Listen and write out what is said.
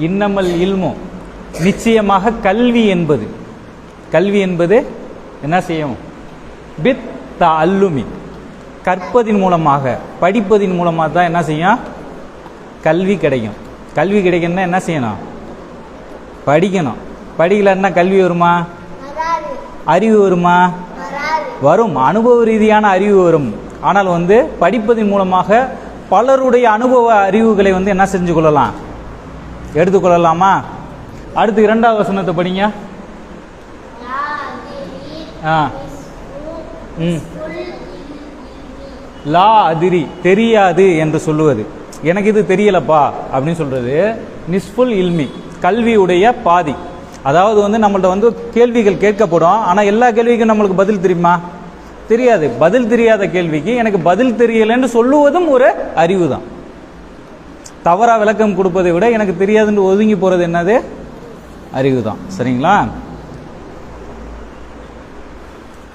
இன்னமல் இல்மோ. நிச்சயமாக கல்வி என்பது. கல்வி என்பது என்ன செய்யும்? பித் த அல்லுமி கற்பதின் மூலமாக படிப்பதின் மூலமாக தான் என்ன செய்யும்? கல்வி கிடைக்கும். கல்வி கிடைக்கணும்னா என்ன செய்யணும்? படிக்கணும். படிக்கலன்னா கல்வி வருமா? அறிவு வருமா? வரும். அனுபவ ரீதியான அறிவு வரும். ஆனால் வந்து படிப்பதன் மூலமாக பலருடைய அனுபவ அறிவுகளை வந்து என்ன செஞ்சு கொள்ளலாம்? எடுத்துக்கொள்ளலாமா? அடுத்து இரண்டாவது வசனத்தை படிங்க. லா அதிரி ஆ. ம். லா அதிரி தெரியாது என்று சொல்லுவது. எனக்கு இது தெரியலப்பா அப்படின்னு சொல்றது. நிஸ்புல் இல்மி கல்வியுடைய பாதி. அதாவது வந்து நம்மள்ட்ட வந்து கேள்விகள் கேட்கப்படும் ஆனால் எல்லா கேள்விக்கும் நம்மளுக்கு பதில் தெரியுமா? தெரியாது. பதில் தெரியாத கேள்விக்கு எனக்கு பதில் தெரியலைன்னு சொல்லுவதும் ஒரு அறிவு தான் தவறாக விளக்கம் கொடுப்பதை விட எனக்கு தெரியாதுன்னு ஒதுங்கி போகிறது என்னது? அறிவு தான் சரிங்களா?